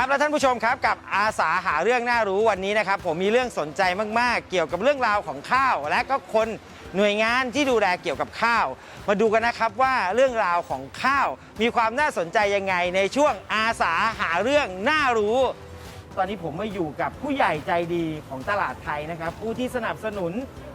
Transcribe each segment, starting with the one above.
ครับและท่านผู้ชมครับกับอาสาหาเรื่องน่ารู้วันนี้นะครับ ผมมีเรื่องสนใจมากๆ เกี่ยวกับเรื่องราวของข้าว และก็คนหน่วยงานที่ดูแลเกี่ยวกับข้าว มาดูกันนะครับว่าเรื่องราวของข้าว มีความน่าสนใจยังไงในช่วงอาสาหาเรื่องน่ารู้ ตอนนี้ผมมาอยู่กับผู้ใหญ่ใจดีของตลาดไทยนะครับ ผู้ที่สนับสนุน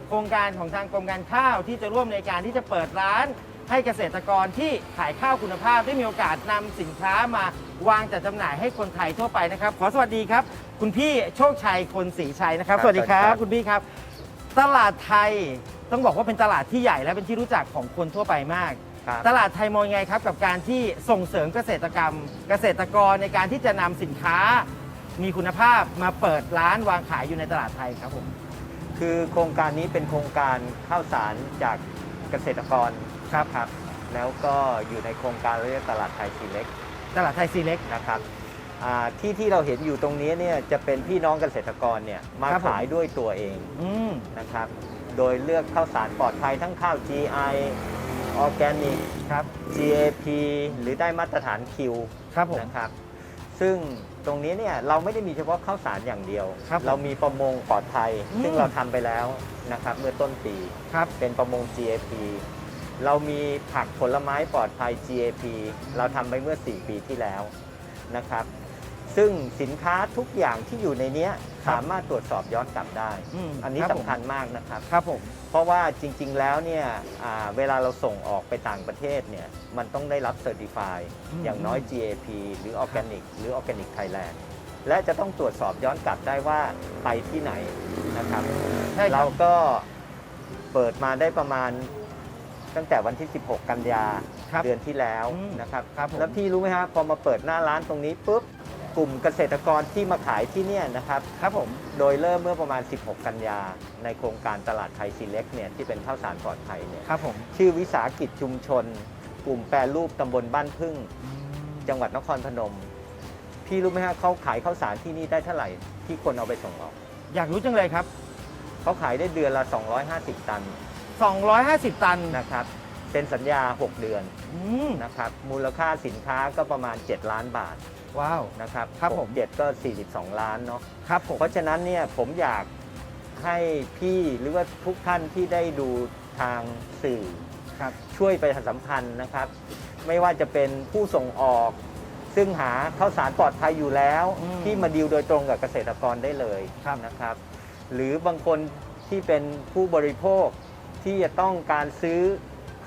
โครงการของทางกรมการข้าวที่จะร่วมในการที่จะเปิดร้าน ให้เกษตรกรที่ขายข้าวคุณภาพได้มีโอกาสนำสินค้ามาวางจัดจำหน่ายให้คนไทยทั่วไปนะครับ ขอสวัสดีครับ คุณพี่โชคชัยคนศรีชัยนะครับ ครับสวัสดีครับ สวัสดีครับ คุณพี่ครับ ตลาดไทยต้องบอกว่าเป็นตลาดที่ใหญ่และเป็นที่รู้จักของคนทั่วไปมาก ครับ ตลาดไทยมองยังไงครับกับการที่ส่งเสริมเกษตรกรรม เกษตรกรในการที่จะนำสินค้า มีคุณภาพมาเปิดร้านวางขายอยู่ในตลาดไทยครับผม คือโครงการนี้เป็นโครงการข้าวสารจาก เกษตรกรครับครับ แล้วก็อยู่ในโครงการเรียกตลาดไทยซีเล็กตลาดไทยซีเล็กนะครับอ่าที่ที่เราเห็นอยู่ตรงนี้เนี่ยจะเป็นพี่น้องเกษตรกรเนี่ยมาครับผมขายด้วยตัวเองอืมนะครับ โดยเลือกข้าวสารปลอดภัยทั้งข้าว GI ออร์แกนิกครับ GAP หรือได้มาตรฐาน Q ครับผมนะครับ ซึ่ง ตรงนี้เนี่ยเราไม่ได้มีเฉพาะข้าวสารอย่างเดียว ครับผมเรามีประมงปลอดภัย อืม ซึ่งเราทำไปแล้วนะครับเมื่อต้นปี ครับ เป็นประมง GAP เรามีผักผลไม้ปลอดภัย GAP เราทำไปเมื่อ 4 ปีที่แล้วนะครับ ซึ่งสินค้าทุกอย่างที่อยู่ในเนี้ยครับ สามารถตรวจสอบย้อนกลับได้อืมอันนี้รับสำผมคัญมากนะครับ ครับผม เพราะว่าจริงๆแล้วเนี่ยอ่าเวลาเราส่งออกไปต่างประเทศเนี่ยมันต้องได้รับเซอร์ติฟายอืม อย่างน้อย GAP หรือ Organic หรือ Organic Thailand และจะต้องตรวจสอบย้อนกลับได้ว่าไปที่ไหนนะครับ ใช่คเรารับ ก็เปิดมาได้ประมาณตั้งแต่วันที่ 16 กันยาครับเดือนที่แล้วอืมนะครับ ครับผม แล้วพี่รู้ไหมครับพอมาเปิดหน้าร้านตรงนี้ปุ๊บ กลุ่มเกษตรกรที่มาขายที่เนี่ยนะครับครับผมโดยเริ่มเมื่อประมาณ 16 กันยา ในโครงการตลาดไทยซีเล็กเนี่ยที่เป็นข้าวสารปลอดภัยเนี่ยครับผมชื่อวิสาหกิจชุมชน กลุ่มแปรรูปตำบลบ้านพึ่งอืมจังหวัดนครพนม พี่รู้ไหมฮะเขาขายข้าวสารที่นี่ได้เท่าไหร่ที่คนเอาไปส่งออกอยากรู้จังเลยครับ เขาขายได้เดือนละ 250 ตัน 250 ตันนะครับเป็นสัญญา 6 เดือนอืมนะครับมูลค่าสินค้าก็ประมาณ 7 ล้านบาท ว้าว นะครับครับผม เจ็ดก็ 42 ล้านเนาะ ครับผม เพราะฉะนั้นเนี่ยผมอยากให้พี่หรือว่าทุกท่านที่ได้ดูทางสื่อ ครับ ช่วยไปประชาสัมพันธ์นะครับ ไม่ว่าจะเป็นผู้ส่งออก ซึ่งหาข้าวสารปลอดภัยอยู่แล้ว อืมที่มาดีลโดยตรงกับเกษตรกรได้เลยครับ นะครับ หรือบางคนที่เป็นผู้บริโภคที่จะต้องการซื้อ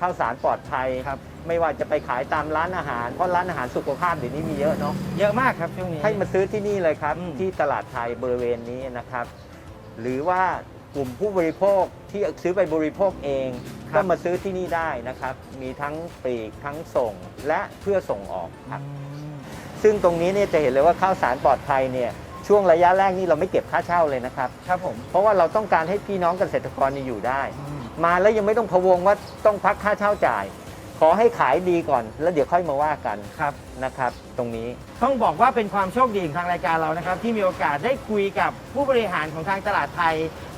ข้าวสารปลอดภัยครับ ไม่ว่าจะไปขายตามร้านอาหาร เพราะร้านอาหารสุขภาพเดี๋ยวนี้มีเยอะเนาะเยอะมากครับช่วงนี้ ให้มาซื้อที่นี่เลยครับ อืม ที่ตลาดไทยบริเวณนี้นะครับ หรือว่ากลุ่มผู้บริโภคที่ซื้อไปบริโภคเอง ก็มาซื้อที่นี่ได้นะครับ มีทั้งปลีกทั้งส่งและเพื่อส่งออกครับอืมซึ่งตรงนี้เนี่ยจะเห็นเลยว่าข้าวสารปลอดภัยเนี่ยช่วงระยะแรกนี่เราไม่เก็บค่าเช่าเลยนะครับ ครับผมเพราะว่าเราต้องการให้พี่น้องเกษตรกรเนี่ยอยู่ได้ อืม มาแล้วยังไม่ต้องพะวงว่าต้องพักค่าเช่าจ่าย ขอให้ขายดีก่อน แล้วเดี๋ยวค่อยมาว่ากันครับ นะครับ ตรงนี้ ต้องบอกว่าเป็นความโชคดีของทางรายการเรานะครับ ที่มีโอกาสได้คุยกับผู้บริหารของทางตลาดไทย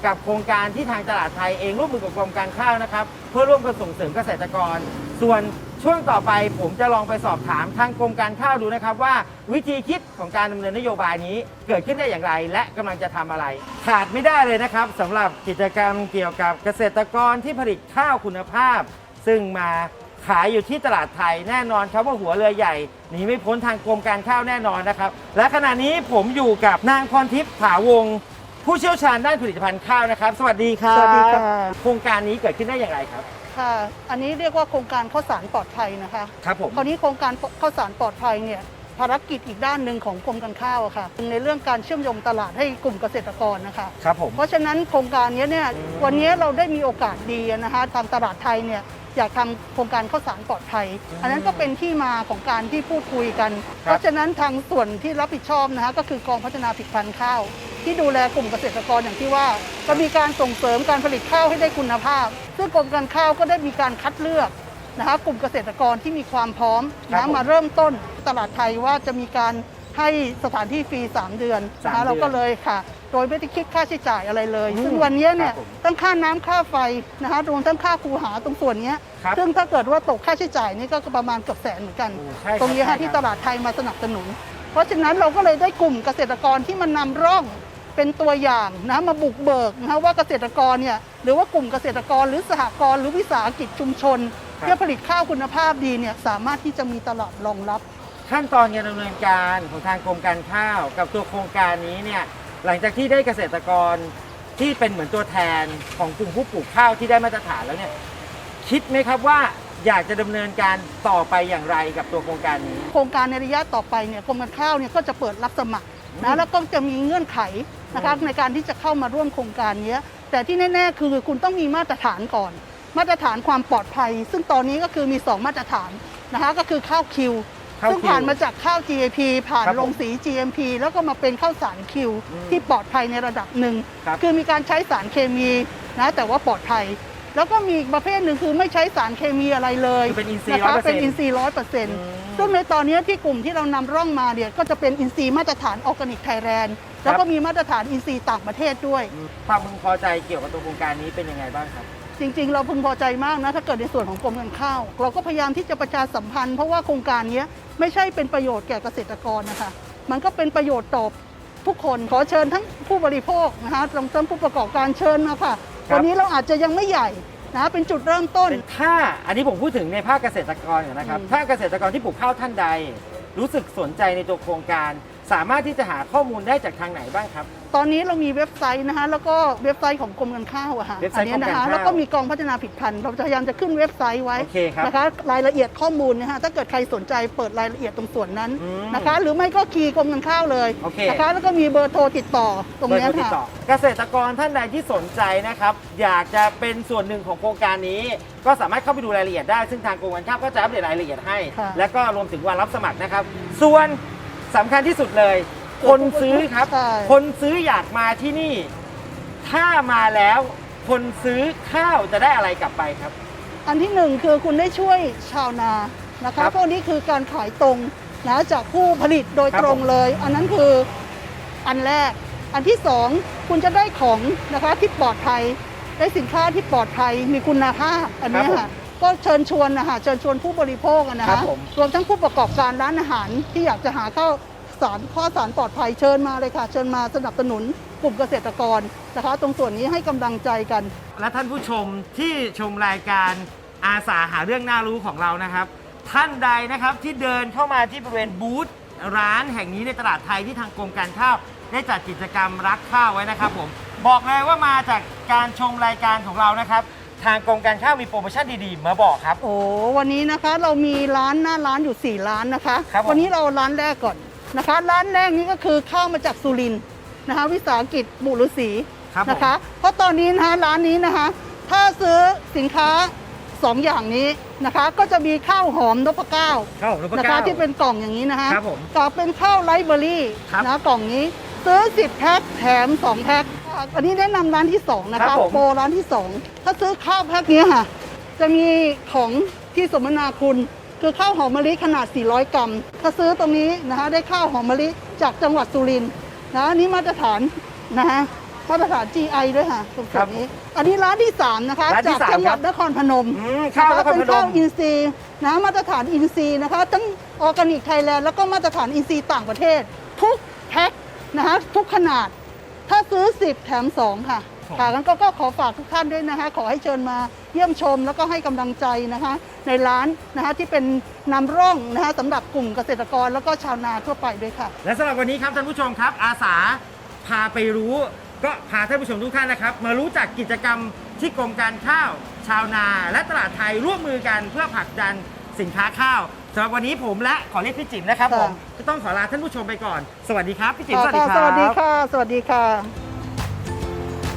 กับโครงการที่ทางตลาดไทยเองร่วมมือกับกรมการข้าวนะครับ เพื่อร่วมกันส่งเสริมเกษตรกร ส่วน ช่วงต่อไปผมจะลองไปสอบถามทางกรมการข้าวดูนะครับว่า วิธีคิดของการดำเนินนโยบายนี้เกิดขึ้นได้อย่างไร และกำลังจะทำอะไร ขาดไม่ได้เลยนะครับสำหรับกิจกรรมเกี่ยวกับเกษตรกรที่ผลิตข้าวคุณภาพ ซึ่งมาขายอยู่ที่ตลาดไทยแน่นอนครับว่าหัวเรือใหญ่หนีไม่พ้นทางกรมการข้าวแน่นอนนะครับ และขณะนี้ผมอยู่กับนางพรทิพย์ถาวงศ์ผู้เชี่ยวชาญด้านผลิตภัณฑ์ข้าวนะครับ สวัสดีครับสวัสดีค่ะโครงการนี้เกิดขึ้นได้อย่างไรครับ ค่ะ อันนี้เรียกว่าโครงการข้าวสารปลอดภัยนะคะ ครับผม คราวนี้โครงการข้าวสารปลอดภัยเนี่ยภารกิจอีกด้านหนึ่งของกรมการข้าวอะค่ะ ในเรื่องการเชื่อมโยงตลาดให้กลุ่มเกษตรกรนะคะ ครับผม เพราะฉะนั้นโครงการนี้เนี่ยอืมวันนี้เราได้มีโอกาสดีนะคะทางตลาดไทยเนี่ยอยากทำโครงการข้าวสารปลอดภัยอืมอันนั้นก็เป็นที่มาของการที่พูดคุยกันครับเพราะฉะนั้นทางส่วนที่รับผิดชอบนะคะก็คือกองพัฒนาผลิตภัณฑ์ข้าว ที่ดูแลกลุ่มเกษตรกรอย่างที่ว่าก็มีการส่งเสริมการผลิตข้าวให้ได้คุณภาพ ซึ่งกรมการข้าวก็ได้มีการคัดเลือกนะคะกลุ่มเกษตรกรที่มีความพร้อมครับนะผมมาเริ่มต้นตลาดไทยว่าจะมีการให้สถานที่ฟรี 3 เดือนนะสามเดือนคะเราก็เลยค่ะ โดยไม่ได้คิดค่าใช้จ่ายอะไรเลย อืมซึ่งวันนี้เนี่ยครับผมตั้งค่าน้ำค่าไฟนะคะรวมทั้งค่าคูหาตรงส่วนเนี้ยครับ ซึ่งถ้าเกิดว่าตกค่าใช้จ่ายนี่ก็ประมาณเกือบแสนเหมือนกันโอ้ใช่ครับตรงนี้ใช่ครัค่ะบที่ตลาดไทยมาสนับสนุน เพราะฉะนั้นเราก็เลยได้กลุ่มเกษตรกรที่มันนำร่อง เป็นตัวอย่างนะมาบุกเบิกนะว่าเกษตรกรเนี่ยหรือว่ากลุ่มเกษตรกรหรือสหกรณ์หรือวิสาหกิจชุมชนครับเพื่อผลิตข้าวคุณภาพดีเนี่ยสามารถที่จะมีตลาดรองรับ ขั้นตอนการดำเนินการของทางกรมการข้าว กับตัวโครงการนี้เนี่ยหลังจากที่ได้เกษตรกรที่เป็นเหมือนตัวแทนของกลุ่มผู้ปลูกข้าวที่ได้มาตรฐานแล้วเนี่ยคิดไหมครับว่าอยากจะดำเนินการต่อไปอย่างไรกับตัวโครงการนี้ โครงการในระยะต่อไปเนี่ยกรมการข้าวเนี่ยก็จะเปิดรับสมัครอืม นะแล้วก็จะมีเงื่อนไขนะคะอืมในการที่จะเข้ามาร่วมโครงการเนี้ยแต่ที่แน่ ๆ คือคุณต้องมีมาตรฐานก่อน มาตรฐานความปลอดภัย ซึ่งตอนนี้ก็คือมี 2 มาตรฐานนะคะก็คือข้าวคิวข้าวซึ่งคิวผ่านมาจากข้าว GAP ผ่านครับผมลงสี GMP แล้วก็มาเป็นข้าวสารคิวอืมที่ปลอดภัยในระดับหนึ่งครับคือมีการใช้สารเคมีนะแต่ว่าปลอดภัย แล้วก็มีอีกประเภทหนึ่งคือไม่ใช้สารเคมีอะไรเลยคือเป็นอินทรีย์นะคะ100%เป็นอินทรีย์ร้อยเปอร์เซ็นต์อืมซึ่งในตอนนี้ที่กลุ่มที่เรานำร่องมาเนี่ยก็จะเป็นอินทรีย์มาตรฐานออร์แกนิกไทยแลนด์แล้วก็มีมาตรฐานอินทรีย์ต่างประเทศด้วย ความพึงพอใจเกี่ยวกับตัวโครงการนี้เป็นยังไงบ้างครับ จริงๆ เราพึงพอใจมากนะถ้าเกิดในส่วนของกรมการข้าว เราก็พยายามที่จะประชาสัมพันธ์เพราะว่าโครงการเนี้ยไม่ใช่เป็นประโยชน์แก่เกษตรกรนะคะ มันก็เป็นประโยชน์ต่อทุกคนขอเชิญทั้งผู้บริโภคนะคะทั้งผู้ประกอบการเชิญมาค่ะ ครับ วันนี้เราอาจจะยังไม่ใหญ่นะเป็นจุดเริ่มต้นเป็นถ้าอันนี้ผมพูดถึงในภาคเกษตรกรก่อนนะครับ อืม ถ้าเกษตรกรที่ปลูกข้าวท่านใด รู้สึกสนใจในตัวโครงการ สามารถที่จะหาข้อมูลได้จากทางไหนบ้างครับ ตอนนี้เรามีเว็บไซต์นะคะแล้วก็เว็บไซต์ของกรมการข้าวอะค่ะเว็บไซต์อันนี้นะกรมการคะข้าวแล้วก็มีกองพัฒนาผลิตภัณฑ์เราพยายามจะขึ้นเว็บไซต์ไว้โอเคครับนะคะรายละเอียดข้อมูลนะคะถ้าเกิดใครสนใจเปิดรายละเอียดตรงส่วนนั้นอืมนะคะ หรือไม่ก็คีย์กรมการข้าวเลยโอเค นะคะแล้วก็มีเบอร์โทรติดต่อตรงเบอร์เนี้ยโทรติดค่ะ ต่อเกษตรกรท่านใดที่สนใจนะครับ อยากจะเป็นส่วนหนึ่งของโครงการนี้ ก็สามารถเข้าไปดูรายละเอียดได้ ซึ่งทางกรมการข้าวก็จะอัปเดตรายละเอียดให้ ค่ะ และก็รวมถึงวันรับสมัครนะครับ ส่วน สำคัญที่สุดเลย คนซื้อครับ ใช่ คนซื้ออยากมาที่นี่ ถ้ามาแล้ว คนซื้อข้าวจะได้อะไรกลับไปครับ อันที่หนึ่งคือคุณได้ช่วยชาวนานะครัคะบพวกนี้คือการขายตรงนะจากผู้ผลิตโดยครับตรงผม เลย อันนั้นคืออันแรก อันที่สองคุณจะได้ของนะคะที่ปลอดภัยได้สินค้าที่ปลอดภัยมีคุณภาพอันเนี้ยครับผมค่ะ ก็เชิญชวนนะคะเชิญชวนผู้บริโภคอะนะครัคะบผม รวมทั้งผู้ประกอบการร้านอาหารที่อยากจะหาข้าวสารข้าวสารปลอดภัยเชิญมาเลยค่ะ เชิญมาสนับสนุนกลุ่มเกษตรกรนะคะ ตรงส่วนนี้ให้กำลังใจกัน และท่านผู้ชมที่ชมรายการอาสาหาเรื่องน่ารู้ของเรานะครับ ท่านใดนะครับที่เดินเข้ามาที่บริเวณบูธร้านแห่งนี้ในตลาดไทยที่ทางกรมการข้าวได้จัดกิจกรรมรักข้าวไว้นะครับผมบอกเลยว่ามาจากการชมรายการของเรานะครับ ทางกรมการข้าวมีโปรโมชั่นดีๆ มาบอกครับ โอ้วันนี้นะคะเรามีร้านหน้าร้านอยู่ 4 ร้านนะคะ ครับผม วันนี้เราร้านแรกก่อนนะคะ ร้านแรกนี้ก็คือข้าวมาจากสุรินทร์นะคะวิสาหกิจบุรุษีครับผม นะคะ เพราะตอนนี้นะคะร้านนี้นะคะ ถ้าซื้อสินค้า 2 อย่างนี้นะคะ ก็จะมีข้าวหอมนพเก้า ข้าวหอมนพนะเก้า คะที่เป็นกล่องอย่างนี้นะคะครับผมกับเป็นข้าวไรซ์เบอร์รี่ครับ นะกล่องนี้ ซื้อ 10 แพ็คแถม 2 แพ็ค อันนี้แนะนำร้านที่2นะครัคะบผม โปรร้านที่2ถ้าซื้อข้าวแพ็คนี้ค่ะ จะมีของที่สมนาคุณ คือข้าวหอมมะลิขนาด 400 กรัม ถ้าซื้อตรงนี้นะคะได้ข้าวหอมมะลิจากจังหวัดสุรินทร์นะอันนี้มาตรฐานนะคะมาตรฐาน GI ด้วยค่ะตรงส่วนนี้ อันนี้ร้านที่3นะคะร้านที่จากสามจังหวัดครับ นครพนม อืมข้าวนครเป็พนนข้าวม อินทรีย์นะมาตรฐานอินทรีย์นะคะ ทั้งออร์แกนิกไทยแลนด์แล้วก็มาตรฐานอินทรีย์ต่างประเทศ ทุกแพ็คนะคะทุกขนาด ถ้าซื้อ 10 แถม 2 ค่ะครับค่ะงั้นก็ก็ขอฝากทุกท่านด้วยนะคะ ขอให้เชิญมาเยี่ยมชมแล้วก็ให้กำลังใจนะคะ ในร้านนะคะที่เป็นนำร่องนะคะสำหรับกลุ่มเกษตรกรแล้วก็ชาวนาทั่วไปด้วยค่ะ และสำหรับวันนี้ครับท่านผู้ชมครับ อาสาพาไปรู้ ก็พาท่านผู้ชมทุกท่านนะครับ มารู้จักกิจกรรมที่กรมการข้าว ชาวนา และตลาดไทยร่วมมือกันเพื่อผลักดันสินค้าข้าว สำหรับวันนี้ผมและขอเรียกพี่จิ๋มนะครับค่ะผมจะต้องขอลาท่านผู้ชมไปก่อน สวัสดีครับพี่จิ๋มสวัสดีค่ะครับ สวัสดีค่ะ สวัสดีค่ะ